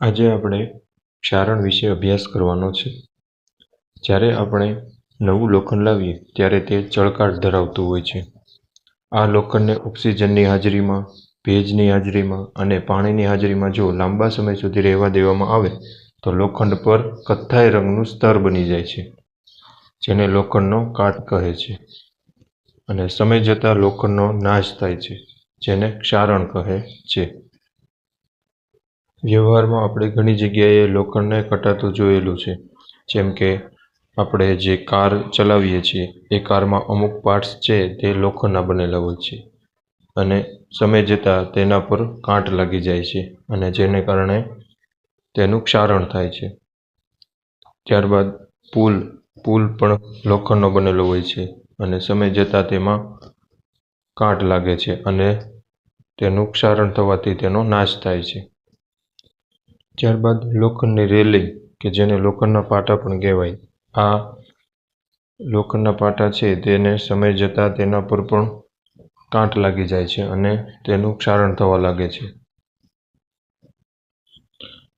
આજે આપણે ક્ષારણ વિશે અભ્યાસ કરવાનો છે. જ્યારે આપણે નવું લોખંડ લાવીએ, ત્યારે તે ચળકાટ ધરાવતું હોય છે. આ લોખંડને ઓક્સિજનની હાજરીમાં, ભેજની હાજરીમાં અને પાણીની હાજરીમાં જો લાંબા સમય સુધી રહેવા દેવામાં આવે, તો લોખંડ પર કથ્થાઈ રંગનું સ્તર બની જાય છે, જેને લોખંડનો કાટ કહે છે. અને સમય જતાં લોખંડનો નાશ થાય છે, જેને ક્ષારણ કહે છે. વ્યવહારમાં આપણે ઘણી જગ્યાએ લોખંડને કટાતું જોયેલું છે, જેમ કે આપણે જે કાર ચલાવીએ છીએ, એ કારમાં અમુક પાર્ટ્સ છે તે લોખંડના બનેલા હોય છે. અને સમય જતાં તેના પર કાંટ લાગી જાય છે અને જેને કારણે તેનું ક્ષારણ થાય છે. ત્યારબાદ પુલ પુલ પણ લોખંડનો બનેલો હોય છે. અને સમય જતાં તેમાં કાટ લાગે છે અને તેનું ક્ષારણ થવાથી તેનો નાશ થાય છે. ત્યારબાદ લોખંડની રેલિંગ કે જેને લોખંડના પાટા પણ કહેવાય. આ લોખંડના પાટા છે તેને સમય જતાં તેના પર પણ કાંટ લાગી જાય છે અને તેનું ક્ષારણ થવા લાગે છે.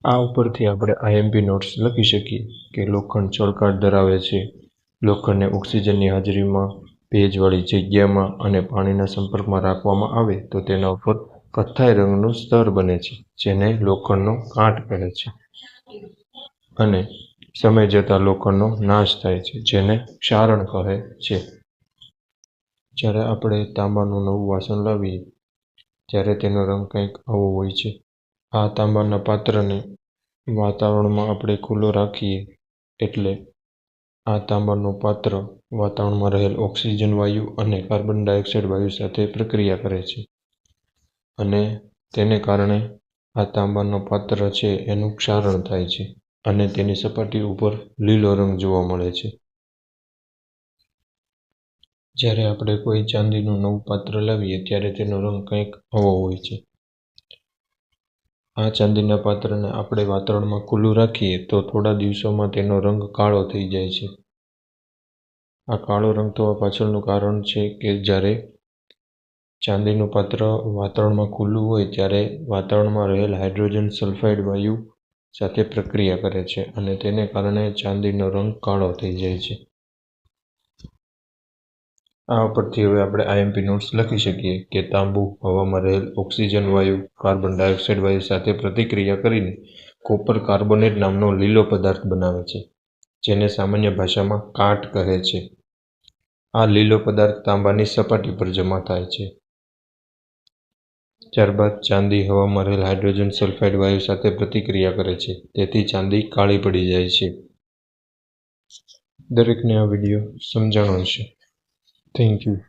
આ ઉપરથી આપણે આઈએમપી નોટ્સ લખી શકીએ કે લોખંડ ચળકાટ ધરાવે છે. લોખંડને ઓક્સિજનની હાજરીમાં ભેજવાળી જગ્યામાં અને પાણીના સંપર્કમાં રાખવામાં આવે તો તેના ઉપર કથ્થાઈ રંગનું સ્તર બને છે, જેને લોખંડનો કાંટ કહે છે. અને સમય જતાં લોખંડનો નાશ થાય છે, જેને ક્ષારણ કહે છે. જ્યારે આપણે તાંબાનું નવું વાસણ લાવીએ, ત્યારે તેનો રંગ કંઈક આવો હોય છે. આ તાંબાના પાત્રને વાતાવરણમાં આપણે ખુલ્લો રાખીએ એટલે આ તાંબાનું પાત્ર વાતાવરણમાં રહેલ ઓક્સિજન, વાયુ અને કાર્બન ડાયોક્સાઇડ વાયુ સાથે પ્રક્રિયા કરે છે અને તેને કારણે આ તાંબાનું પાત્ર છે એનું ક્ષારણ થાય છે અને તેની સપાટી ઉપર લીલો રંગ જોવા મળે છે. જ્યારે આપણે કોઈ ચાંદીનું નવું પાત્ર લાવીએ, ત્યારે તેનો રંગ કંઈક આવો હોય છે. આ ચાંદીના પાત્રને આપણે વાતાવરણમાં ખુલ્લું રાખીએ તો થોડા દિવસોમાં તેનો રંગ કાળો થઈ જાય છે. આ કાળો રંગ થવા પાછળનું કારણ છે કે જ્યારે ચાંદીનું પાત્ર વાતાવરણમાં ખુલ્લું હોય ત્યારે વાતાવરણમાં રહેલ હાઇડ્રોજન સલ્ફાઇડ વાયુ સાથે પ્રક્રિયા કરે છે અને તેને કારણે ચાંદીનો રંગ કાળો થઈ જાય છે. આ ઉપરથી હવે આપણે આઈએમપી નોટ્સ લખી શકીએ કે તાંબુ, હવામાં રહેલ ઓક્સિજન વાયુ, કાર્બન ડાયોક્સાઇડ વાયુ સાથે પ્રતિક્રિયા કરીને કોપર કાર્બોનેટ નામનો લીલો પદાર્થ બનાવે છે, જેને સામાન્ય ભાષામાં કાટ કહે છે. આ લીલો પદાર્થ તાંબાની સપાટી પર જમા થાય છે. ત્યારબાદ ચાંદી, હવામાં રહેલ હાઇડ્રોજન સલ્ફાઇડ વાયુ સાથે પ્રતિક્રિયા કરે છે, તેથી ચાંદી કાળી પડી જાય છે. દરેકને આ વીડિયો સમજાણો છે thank you.